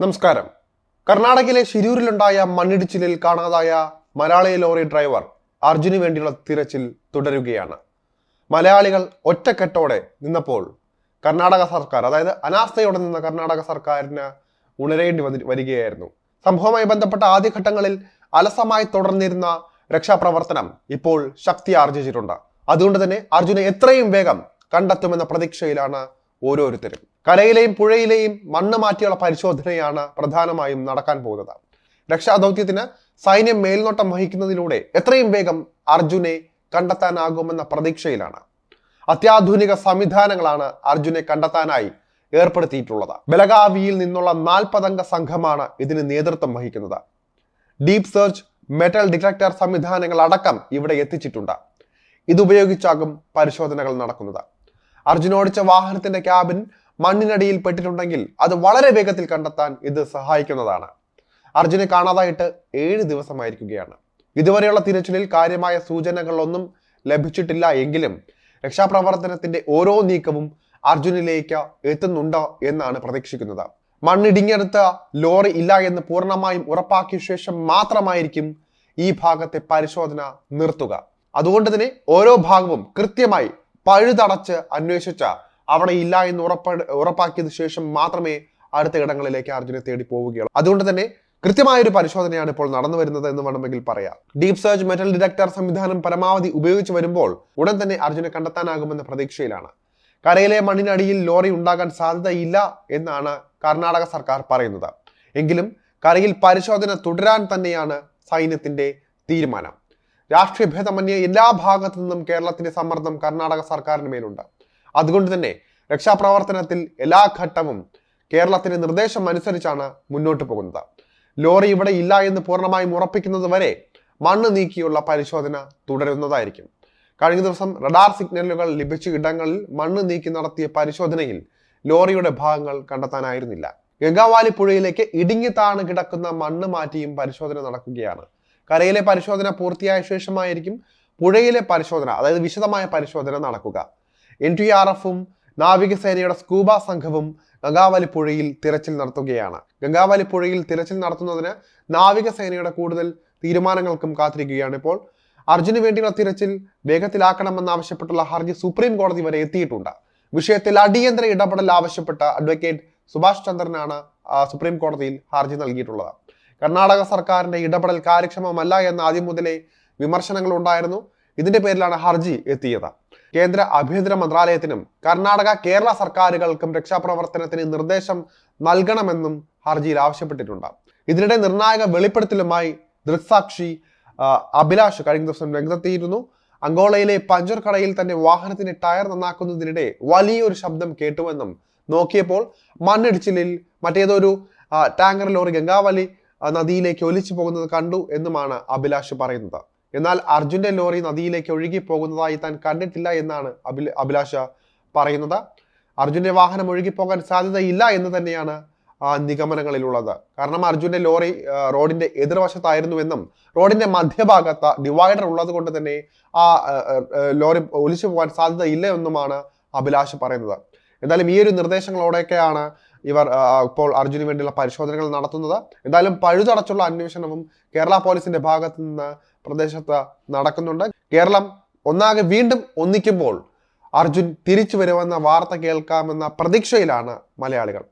നമസ്കാരം. കർണാടകയിലെ ശിരൂരിലുണ്ടായ മണ്ണിടിച്ചിലിൽ കാണാതായ മലയാളി ലോറി ഡ്രൈവർ അർജുന് വേണ്ടിയുള്ള തിരച്ചിൽ തുടരുകയാണ്. മലയാളികൾ ഒറ്റക്കെട്ടോടെ നിന്നപ്പോൾ കർണാടക സർക്കാർ അതായത് അനാസ്ഥയോടെ നിന്ന കർണാടക സർക്കാരിന് ഉണരേണ്ടി വന്നി- വരികയായിരുന്നു. സംഭവവുമായി ബന്ധപ്പെട്ട ആദ്യഘട്ടങ്ങളിൽ അലസമായി തുടർന്നിരുന്ന രക്ഷാപ്രവർത്തനം ഇപ്പോൾ ശക്തി ആർജിച്ചിട്ടുണ്ട്. അതുകൊണ്ട് തന്നെ അർജുനെ എത്രയും വേഗം കണ്ടെത്തുമെന്ന പ്രതീക്ഷയിലാണ് ഓരോരുത്തരും. കരയിലെയും പുഴയിലെയും മണ്ണ് മാറ്റിയുള്ള പരിശോധനയാണ് പ്രധാനമായും നടക്കാൻ പോകുന്നത്. രക്ഷാദൗത്യത്തിന് സൈന്യം മേൽനോട്ടം വഹിക്കുന്നതിലൂടെ എത്രയും വേഗം അർജുനെ കണ്ടെത്താനാകുമെന്ന പ്രതീക്ഷയിലാണ്. അത്യാധുനിക സംവിധാനങ്ങളാണ് അർജുനെ കണ്ടെത്താനായി ഏർപ്പെടുത്തിയിട്ടുള്ളത്. ബലഗാവിയിൽ നിന്നുള്ള നാൽപ്പതംഗ സംഘമാണ് ഇതിന് നേതൃത്വം വഹിക്കുന്നത്. ഡീപ് സെർച്ച് മെറ്റൽ ഡിറ്റക്ടർ സംവിധാനങ്ങൾ അടക്കം ഇവിടെ എത്തിച്ചിട്ടുണ്ട്. ഇതുപയോഗിച്ചാകും പരിശോധനകൾ നടക്കുന്നത്. അർജുനോടിച്ച വാഹനത്തിന്റെ ക്യാബിൻ മണ്ണിനടിയിൽ പെട്ടിട്ടുണ്ടെങ്കിൽ അത് വളരെ വേഗത്തിൽ കണ്ടെത്താൻ ഇത് സഹായിക്കുന്നതാണ്. അർജുനെ കാണാതായിട്ട് ഏഴ് ദിവസമായിരിക്കുകയാണ്. ഇതുവരെയുള്ള തിരച്ചിലിൽ കാര്യമായ സൂചനകളൊന്നും ലഭിച്ചിട്ടില്ല എങ്കിലും രക്ഷാപ്രവർത്തനത്തിന്റെ ഓരോ നീക്കവും അർജുനിലേക്ക് എത്തുന്നുണ്ടോ എന്നാണ് പ്രതീക്ഷിക്കുന്നത്. മണ്ണിടിഞ്ഞെടുത്ത ലോറി ഇല്ല എന്ന് പൂർണമായും ഉറപ്പാക്കിയ ശേഷം മാത്രമായിരിക്കും ഈ ഭാഗത്തെ പരിശോധന നിർത്തുക. അതുകൊണ്ട് തന്നെ ഓരോ ഭാഗവും കൃത്യമായി പഴുതടച്ച് അന്വേഷിച്ച അവിടെ ഇല്ല എന്ന് ഉറപ്പ ഉറപ്പാക്കിയതിനു ശേഷം മാത്രമേ അടുത്ത ഇടങ്ങളിലേക്ക് അർജുനെ തേടി പോവുകയുള്ളൂ. അതുകൊണ്ട് തന്നെ കൃത്യമായ ഒരു പരിശോധനയാണ് ഇപ്പോൾ നടന്നു വരുന്നത് എന്ന് വേണമെങ്കിൽ പറയാം. ഡീപ് സെർച്ച് മെറ്റൽ ഡിറ്റക്ടർ സംവിധാനം പരമാവധി ഉപയോഗിച്ച് വരുമ്പോൾ ഉടൻ തന്നെ അർജുനെ കണ്ടെത്താനാകുമെന്ന പ്രതീക്ഷയിലാണ്. കരയിലെ മണ്ണിനടിയിൽ ലോറി ഉണ്ടാകാൻ സാധ്യതയില്ല എന്നാണ് കർണാടക സർക്കാർ പറയുന്നത്. എങ്കിലും കരയിൽ പരിശോധന തുടരാൻ തന്നെയാണ് സൈന്യത്തിന്റെ തീരുമാനം. രാഷ്ട്രീയ ഭേദമന്യേ എല്ലാ ഭാഗത്തു നിന്നും കേരളത്തിന്റെ സമ്മർദ്ദം കർണാടക സർക്കാരിന് മേലുണ്ട്. അതുകൊണ്ട് തന്നെ രക്ഷാപ്രവർത്തനത്തിൽ എല്ലാ ഘട്ടവും കേരളത്തിന്റെ നിർദ്ദേശം അനുസരിച്ചാണ് മുന്നോട്ട് പോകുന്നത്. ലോറി ഇവിടെ ഇല്ല എന്ന് പൂർണമായും ഉറപ്പിക്കുന്നത് വരെ മണ്ണ് നീക്കിയുള്ള പരിശോധന തുടരുന്നതായിരിക്കും. കഴിഞ്ഞ ദിവസം റഡാർ സിഗ്നലുകൾ ലഭിച്ച ഇടങ്ങളിൽ മണ്ണ് നീക്കി നടത്തിയ പരിശോധനയിൽ ലോറിയുടെ ഭാഗങ്ങൾ കണ്ടെത്താനായിരുന്നില്ല. ഗംഗാവാലി പുഴയിലേക്ക് ഇടുങ്ങി താണ് കിടക്കുന്ന മണ്ണ് മാറ്റിയും പരിശോധന നടക്കുകയാണ്. കരയിലെ പരിശോധന പൂർത്തിയായ ശേഷമായിരിക്കും പുഴയിലെ പരിശോധന അതായത് വിശദമായ പരിശോധന നടക്കുക. എൻ ടി ആർ എഫും നാവികസേനയുടെ സ്കൂബ സംഘവും ഗംഗാവലി പുഴയിൽ തിരച്ചിൽ നടത്തുകയാണ്. ഗംഗാവലി പുഴയിൽ തിരച്ചിൽ നടത്തുന്നതിന് നാവികസേനയുടെ കൂടുതൽ തീരുമാനങ്ങൾക്കും കാത്തിരിക്കുകയാണ്. ഇപ്പോൾ അർജുന് വേണ്ടിയുള്ള തിരച്ചിൽ വേഗത്തിലാക്കണമെന്നാവശ്യപ്പെട്ടുള്ള ഹർജി സുപ്രീം കോടതി വരെ എത്തിയിട്ടുണ്ട്. വിഷയത്തിൽ അടിയന്തര ഇടപെടൽ ആവശ്യപ്പെട്ട അഡ്വക്കേറ്റ് സുഭാഷ് ചന്ദ്രനാണ് സുപ്രീം കോടതിയിൽ ഹർജി നൽകിയിട്ടുള്ളത്. കർണാടക സർക്കാരിന്റെ ഇടപെടൽ കാര്യക്ഷമമല്ല എന്ന ആദ്യം മുതലേ വിമർശനങ്ങൾ ഉണ്ടായിരുന്നു ഇതിന്റെ പേരിലാണ് ഹർജി എത്തിയത്. കേന്ദ്ര ആഭ്യന്തര മന്ത്രാലയത്തിനും കർണാടക കേരള സർക്കാരുകൾക്കും രക്ഷാപ്രവർത്തനത്തിന് നിർദ്ദേശം നൽകണമെന്നും ഹർജിയിൽ ആവശ്യപ്പെട്ടിട്ടുണ്ട്. ഇതിനിടെ നിർണായക വെളിപ്പെടുത്തലുമായി ദൃക്സാക്ഷി അഭിലാഷ് കഴിഞ്ഞ ദിവസം രംഗത്തെത്തിയിരുന്നു. അങ്കോളയിലെ പഞ്ചർ കടയിൽ തന്നെ വാഹനത്തിന്റെ ടയർ നന്നാക്കുന്നതിനിടെ വലിയൊരു ശബ്ദം കേട്ടുവെന്നും നോക്കിയപ്പോൾ മണ്ണിടിച്ചിലിൽ മറ്റേതോ ഒരു ടാങ്കർ ലോറി ഗംഗാവലി നദിയിലേക്ക് ഒലിച്ചു പോകുന്നത് കണ്ടു എന്നുമാണ് അഭിലാഷ് പറയുന്നത്. എന്നാൽ അർജുന്റെ ലോറി നദിയിലേക്ക് ഒഴുകി പോകുന്നതായി താൻ കണ്ടിട്ടില്ല എന്നാണ് അഭില അഭിലാഷ പറയുന്നത്. അർജുന്റെ വാഹനം ഒഴുകി പോകാൻ സാധ്യതയില്ല എന്ന് തന്നെയാണ് ആ നിഗമനങ്ങളിലുള്ളത്. കാരണം അർജുന്റെ ലോറി റോഡിന്റെ എതിർവശത്തായിരുന്നുവെന്നും റോഡിന്റെ മധ്യഭാഗത്ത് ഡിവൈഡർ ഉള്ളത് കൊണ്ട് തന്നെ ആ, ലോറി ഒലിച്ചു പോകാൻ സാധ്യതയില്ല എന്നുമാണ് അഭിലാഷ് പറയുന്നത്. എന്തായാലും ഈ ഒരു നിർദ്ദേശങ്ങളോടെയൊക്കെയാണ് ഇവർ ഇപ്പോൾ അർജുന് വേണ്ടിയുള്ള പരിശോധനകൾ നടത്തുന്നത്. എന്തായാലും പഴുതടച്ചുള്ള അന്വേഷണവും കേരള പോലീസിന്റെ ഭാഗത്ത് നിന്ന് പ്രദേശത്ത് നടക്കുന്നുണ്ട്. കേരളം ഒന്നാകെ വീണ്ടും ഒന്നിക്കുമ്പോൾ അർജുൻ തിരിച്ചു വരുമെന്ന വാർത്ത കേൾക്കാമെന്ന പ്രതീക്ഷയിലാണ് മലയാളികൾ.